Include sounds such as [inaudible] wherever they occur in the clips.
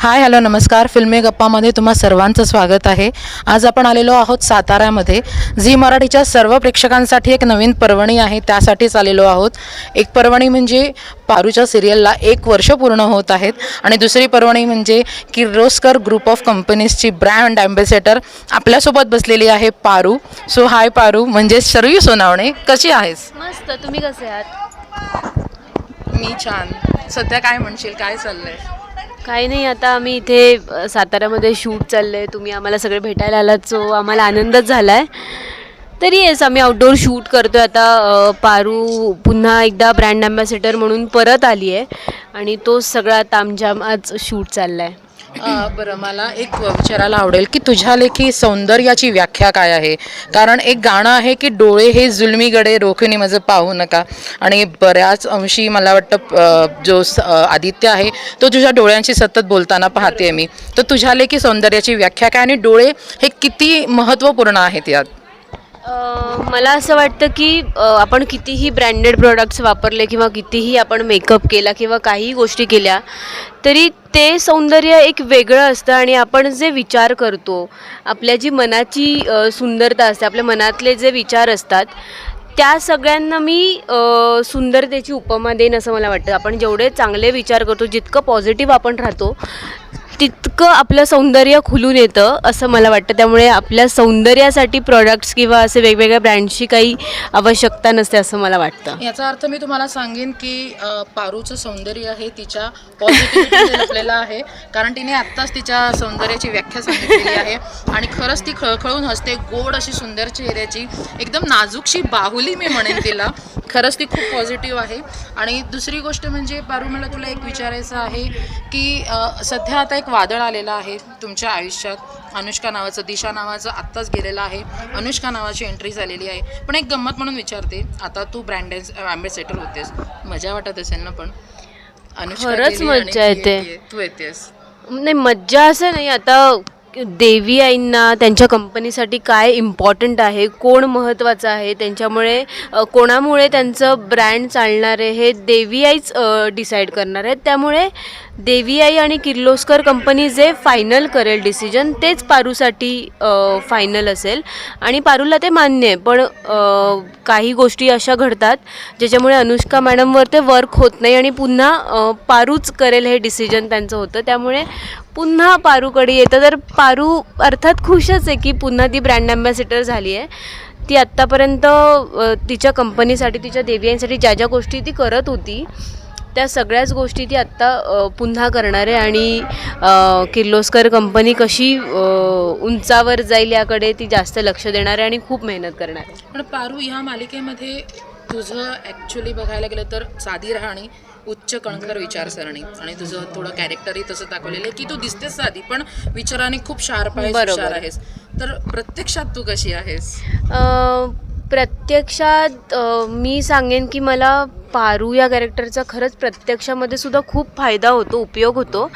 Hi hello नमस्कार. फिल्मी गप्पामध्ये तुम्हा सर्वांचं स्वागत आहे. आज आपण आलेलो आहोत साताऱ्यामध्ये झी मराठीच्या सर्व प्रेक्षकांसाठी एक नवीन पर्वणी आहे त्यासाठीच आलेलो आहोत. एक पर्वणी म्हणजे पारूच्या सिरियलला एक वर्ष पूर्ण होत आहेत आणि दुसरी पर्वणी म्हणजे किर्लोस्कर ग्रुप ऑफ कंपनीजची ब्रँड ॲम्बेसेडर आपल्यासोबत बसलेली आहे पारू. सो हाय पारू. म्हणजे शरयू सोनावणे कशी आहेस? मस्त. तुम्ही कसे आहात? मी छान. सध्या काय म्हणशील? काय चाललंय? काही नाही आता आम्ही इथे साताऱ्यामध्ये शूट चाललं आहे तुम्ही आम्हाला सगळे भेटायला आलात सो आम्हाला आनंदच झाला आहे तरी येस आम्ही आउटडोर शूट करतो आहे आता पारू पुन्हा एकदा ब्रँड ॲम्बॅसेडर म्हणून परत आली आहे आणि तो सगळा तामझाम आज शूट चालला आहे बरं मला एक विचारायला आवडेल की तुझ्या लेखी सौंदर्याची व्याख्या काय आहे? कारण एक गाणं आहे की डोळे हे जुलमी गडे रोखुनी माझं पाहू नका. आणि बऱ्याच अंशी मला वाटतं जो स- आदित्य आहे तो तुझ्या डोळ्यांशी सतत बोलताना पाहते मी. तर तुझ्या लेखी सौंदर्याची व्याख्या काय? आणि डोळे हे किती महत्त्वपूर्ण आहेत यात? मला असं वाटतं की आपण कितीही ब्रँडेड प्रोडक्ट्स वापरले किंवा कितीही आपण मेकअप केला किंवा काही गोष्टी केल्या तरी ते सौंदर्य एक वेगळं असतं आणि आपण जे विचार करतो आपल्या जी मनाची सुंदरता असते आपल्या मनातले जे विचार असतात त्या सगळ्यांना मी सुंदरतेची उपमा देईन असं मला वाटतं. आपण जेवढे चांगले विचार करतो जितकं पॉझिटिव्ह आपण राहतो तितकं आपलं सौंदर्य खुलून येतं असं मला वाटतं. त्यामुळे आपल्या सौंदर्यासाठी प्रॉडक्ट्स किंवा असे वेगवेगळ्या ब्रँडची काही आवश्यकता नसते असं मला वाटतं. याचा अर्थ मी तुम्हाला सांगेन की अ, पारूचं सौंदर्य आहे तिच्या पॉझिटिव्हिटी लपलेलं आहे. कारण तिने आत्ताच तिच्या सौंदर्याची व्याख्या सांगितलेली आहे. आणि खरंच ती खळखळून हसते. गोड अशी सुंदर चेहऱ्याची एकदम नाजूकशी बाहुली मी म्हणेन तिला. खरंच ती खूप पॉझिटिव्ह आहे. आणि दुसरी गोष्ट म्हणजे पारू मला तुला एक विचारायचं आहे की सध्या आता एक वादळ आलेलं आहे तुमच्या आयुष्यात. अनुष्का नावाचं दिशा नावाचं आत्ताच गेलेलं आहे. अनुष्का नावाची एंट्री झालेली आहे. पण एक गंमत म्हणून विचारते आता तू ब्रँड ॲम्बेसेडर होतेस. मजा वाटत असेल ना पण? अनुष्का खरंच मज्जा येते. तू येतेस. नाही मज्जा असं नाही. आता देवी आईंना त्यांच्या कंपनीसाठी काय इम्पॉर्टंट आहे? कोण महत्त्वाचं आहे? त्यांच्यामुळे कोणामुळे त्यांचं ब्रँड चालणार आहे? हे देवी आईच डिसाईड करणार आहेत. त्यामुळे देवी आई आणि किर्लोस्कर कंपनी जे फायनल करेल डिसिजन तेच पारूसाठी फायनल असेल. आणि पारूला ते मान्य आहे पण काही गोष्टी अशा घडतात ज्याच्यामुळे अनुष्का मॅडमवर ते वर्क होत नाही आणि पुन्हा पारूच करेल हे डिसिजन त्यांचं होतं. त्यामुळे पुन्हा पारूकडे येतं. तर पारू अर्थात खुशच आहे की पुन्हा ती ब्रँड ॲम्बॅसिडर झाली आहे. ती आत्तापर्यंत तिच्या कंपनीसाठी तिच्या देवियांसाठी ज्या ज्या गोष्टी ती करत होती त्या सगळ्याच गोष्टी ती आत्ता पुन्हा करणार आहे आणि किर्लोस्कर कंपनी कशी उंचावर जाईल याकडे ती जास्त लक्ष देणार आहे आणि खूप मेहनत करणार आहे. पण पारू ह्या मालिकेमध्ये तुझं ॲक्च्युली बघायला गेलं तर साधी राहणी उच्च कणखर विचारसरणी. आणि तुझं थोडं कॅरेक्टरही तसं दाखवलेलं आहे की तू दिसतेस साधी पण विचाराने खूप शार्प आहेस बरोबर. आहेस. तर प्रत्यक्षात तू कशी आहेस? प्रत्यक्षात मी सांगेन की मला पारू या कॅरेक्टरचा खरंच प्रत्यक्षामध्ये सुद्धा खूप फायदा होतो उपयोग होतो.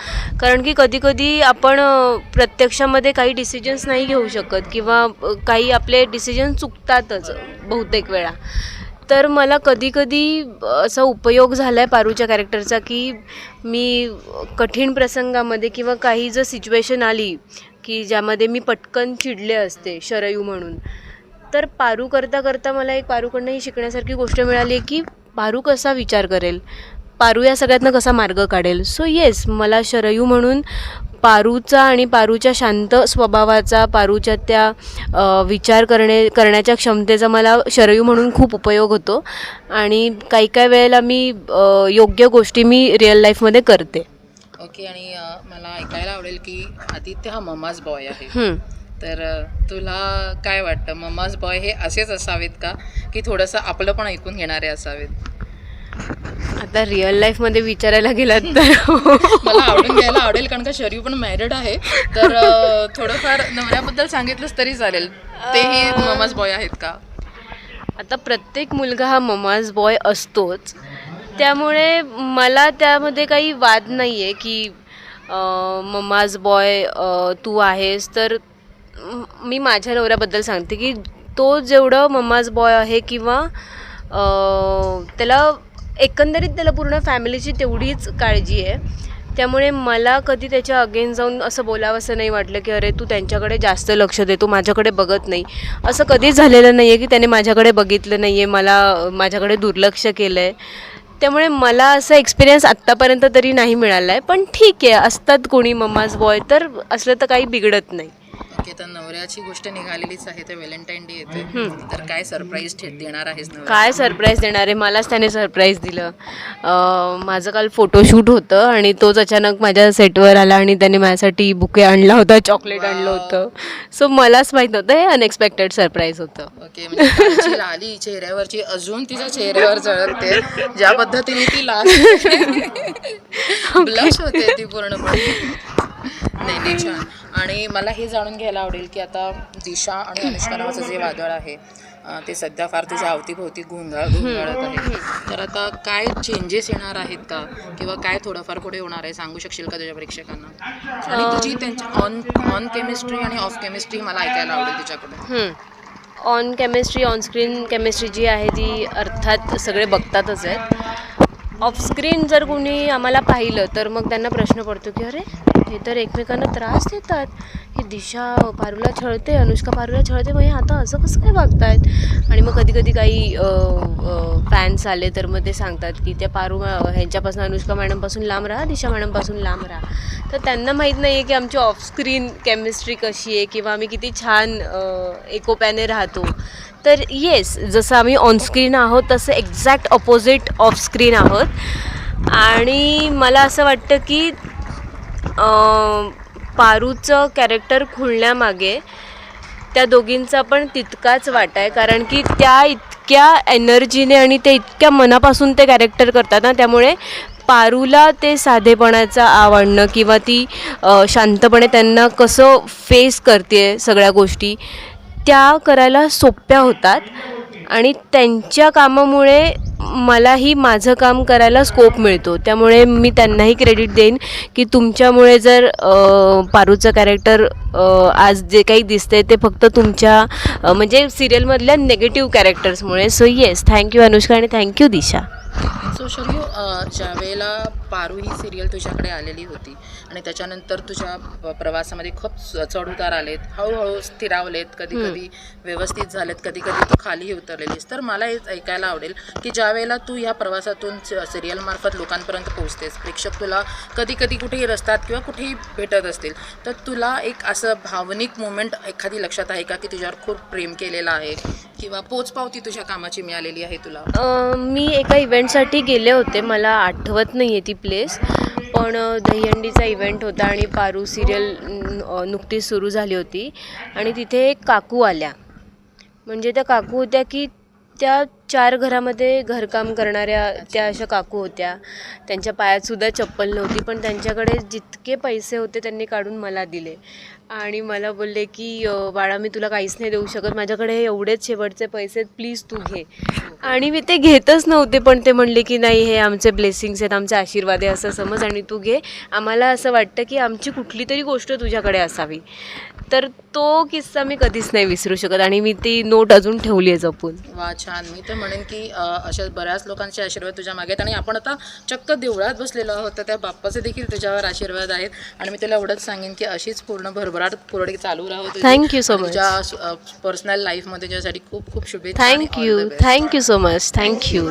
कारण की कधीकधी आपण प्रत्यक्षामध्ये काही डिसिजन्स नाही घेऊ शकत किंवा काही आपले डिसिजन चुकतातच बहुतेक वेळा. तर मला कधीकधी असा उपयोग झाला आहे पारूच्या कॅरेक्टरचा की मी कठीण प्रसंगामध्ये किंवा काही जर सिच्युएशन आली की ज्यामध्ये मी पटकन चिडले असते शरयू म्हणून तर पारू करता करता मला एक पारूकडनं ही शिकण्यासारखी गोष्ट मिळाली की पारू कसा विचार करेल? पारू या सगळ्यातनं कसा मार्ग काढेल? सो येस मला शरयू म्हणून पारूचा आणि पारूच्या शांत स्वभावाचा पारूच्या त्या विचार करणे करण्याच्या क्षमतेचा मला शरयू म्हणून खूप उपयोग होतो. आणि काही काही वेळेला मी योग्य गोष्टी मी रिअल लाईफमध्ये करते. ओके आणि मला ऐकायला आवडेल की आदित्य हा ममाज बॉय आहे. तर तुला काय वाटतं? ममाज बॉय हे असेच असावेत का? की थोडंसं आपलं पण ऐकून घेणारे असावेत? आता रिअल लाईफमध्ये विचारायला गेलात तर मला आवडून घ्यायला आवडेल कारण का शरीर पण मॅरिड आहे. तर अ, थोडंफार नवऱ्याबद्दल सांगितलंच तरी चालेल. तेही ममाज बॉय आहेत का? आता प्रत्येक मुलगा हा ममाज बॉय असतोच. त्यामुळे मला त्यामध्ये काही वाद नाही आहे की ममाज बॉय तू आहेस तर मी माझ्या नवऱ्याबद्दल सांगते की तो जेवढं मम्माज बॉय आहे किंवा त्याला एकंदरीत त्याला पूर्ण फॅमिलीची तेवढीच काळजी आहे. त्यामुळे मला कधी त्याच्या अगेन जाऊन असं बोलावं असं नाही वाटलं की अरे तू त्यांच्याकडे जास्त लक्ष दे तू माझ्याकडे बघत नाही. असं कधीच झालेलं नाही आहे की त्याने माझ्याकडे बघितलं नाही आहे मला माझ्याकडे दुर्लक्ष केलं आहे त्यामुळे मला असा एक्सपिरियन्स आत्तापर्यंत तरी नाही मिळाला आहे पण ठीक आहे असतात कोणी मम्माज बॉय तर असलं तर काही बिघडत नाही. ओके तर नवऱ्याची गोष्ट निघालेलीच आहे तर व्हॅलेंटाईन डे येते तर काय सरप्राईज देणार आहेस नवऱ्याला? काय सरप्राईज देणार आहे? मलाच त्याने सरप्राईज दिलं. अं, माझं काल फोटोशूट होतं आणि तोच अचानक माझ्या सेटवर आला आणि त्याने माझ्यासाठी बुके आणला होता चॉकलेट आणलं होतं. सो मलाच माहीत नव्हतं हे अनएक्सपेक्टेड सरप्राईज होतं. ओके म्हणजे कालची लाली चेहऱ्यावरची अजून तिच्या चेहऱ्यावर झळकते ज्या पद्धतीने ती लाल [laughs] [laughs] ब्लश होते ती पूर्णपणे. नाही नाही छान. आणि मला हे जाणून घ्यायला आवडेल की आता दिशा आणि अनुष्का नावाचं जे वादळ आहे ते सध्या फार तुझ्या अवतीभोवती घोंगाळ घोंगाळत आहे. तर आता काय चेंजेस येणार आहेत का? किंवा काय थोडंफार पुढे होणार आहे? सांगू शकशील का तुझ्या प्रेक्षकांना? आणि तुझी त्यांच्या ऑन ऑन केमिस्ट्री आणि ऑफ केमिस्ट्री मला ऐकायला आवडेल तिच्याकडून on chemistry on screen chemistry जी आहे ती अर्थात सगळे बघतातच आहेत. ऑफस्क्रीन जर कोणी आम्हाला पाहिलं तर मग त्यांना प्रश्न पडतो की अरे हे तर एकमेकांना त्रास देतात. ही दिशा पारूला छळते अनुष्का पारूला छळते. मग हे आता असं कसं काय वागतायत आणि मग कधी कधी काही फॅन्स आले तर मग ते सांगतात की त्या पारू ह्यांच्यापासून अनुष्का मॅडमपासून लांब राहा दिशा मॅडमपासून लांब राहा. तर त्यांना माहीत नाही आहे की आमची ऑफस्क्रीन केमिस्ट्री कशी आहे किंवा आम्ही किती छान एकोप्याने राहतो. तर येस जसं आम्ही ऑनस्क्रीन आहोत तसं एक्झॅक्ट ऑपोजिट ऑफस्क्रीन आहोत. आणि मला असं वाटतं की पारूचं कॅरेक्टर खुलण्यामागे त्या दोघींचा पण तितकाच वाटा आहे. कारण की त्या इतक्या एनर्जीने आणि ते इतक्या मनापासून ते कॅरेक्टर करतात ना त्यामुळे पारूला ते साधेपणाचं आवडणं किंवा ती शांतपणे त्यांना कसं फेस करते सगळ्या गोष्टी त्या करायला सोप्या होतात. आणि त्यांच्या कामामुळे मलाही माझं काम करायला स्कोप मिळतो. त्यामुळे मी त्यांनाही क्रेडिट देईन की तुमच्यामुळे जर पारूचं कॅरेक्टर आज जे काही दिसतंय ते फक्त तुमच्या म्हणजे सिरियलमधल्या negative कॅरेक्टर्समुळे so yes thank you Anushka आणि थँक्यू दिशा. सो शर्यू ज्या वेळेला पारू ही सिरियल तुझ्याकडे आलेली होती आणि त्याच्यानंतर तुझ्या प्रवासामध्ये खूप चढउतार आलेत. हळूहळू स्थिरावलेत कधी कधी व्यवस्थित झालेत कधी कधी तू खालीही उतरलेलीस. तर मला हे ऐकायला आवडेल की ज्या वेळेला तू ह्या प्रवासातून सिरियल मार्फत लोकांपर्यंत पोहोचतेस प्रेक्षक तुला कधी कधी कुठेही रस्त्यात किंवा कुठेही भेटत असतील तर तुला एक असं भावनिक मुमेंट एखादी लक्षात आहे का की तुझ्यावर खूप प्रेम केलेलं आहे? किंवा पोचपावती तुझ्या कामाची मिळालेली आहे तुला? मी एका इव्हेंटसाठी गेले होते. मला आठवत नाही आहे ती प्लेस पण दहीहंडीचा इव्हेंट होता आणि पारू सिरियल नुकतीच सुरू झाली होती. आणि तिथे एक काकू आल्या. म्हणजे त्या काकू होत्या की त्या चार घरामध्ये घरकाम करणाऱ्या त्या अशा काकू होत्या. त्यांच्या पायातसुद्धा चप्पल नव्हती पण त्यांच्याकडे जितके पैसे होते त्यांनी काढून मला दिले. आणि मला बोलले की बाळा मी तुला काहीच नाही देऊ शकत. माझ्याकडे हे एवढेच शेवटचे पैसे आहेत प्लीज तू घे. आणि मी ते घेतच नव्हते पण ते म्हणले की नाही हे आमचे ब्लेसिंग्स आहेत आमचे आशीर्वाद आहे असं समज आणि तू घे. आम्हाला असं वाटतं की आमची कुठली तरी गोष्ट तुझ्याकडे असावी. तर तो किस्सा मी कधीच नाही विसरू शकत आणि मी ती नोट अजून ठेवली आहे जपून. वा छान. मी तर म्हणेन की अशा बऱ्याच लोकांचे आशीर्वाद तुझ्या मागे आहेत. आणि आपण आता चक्क देवळात बसलेलो आहोत तर त्या बाप्पाचे देखील तुझ्यावर आशीर्वाद आहेत. आणि मी तुला एवढंच सांगेन की अशीच पूर्ण भरभराट पुरडी चालू राहू so आणि much. तुझ्या पर्सनल लाईफमध्ये तुझ्यासाठी खूप खूप शुभेच्छा thank you. Thank you so much thank you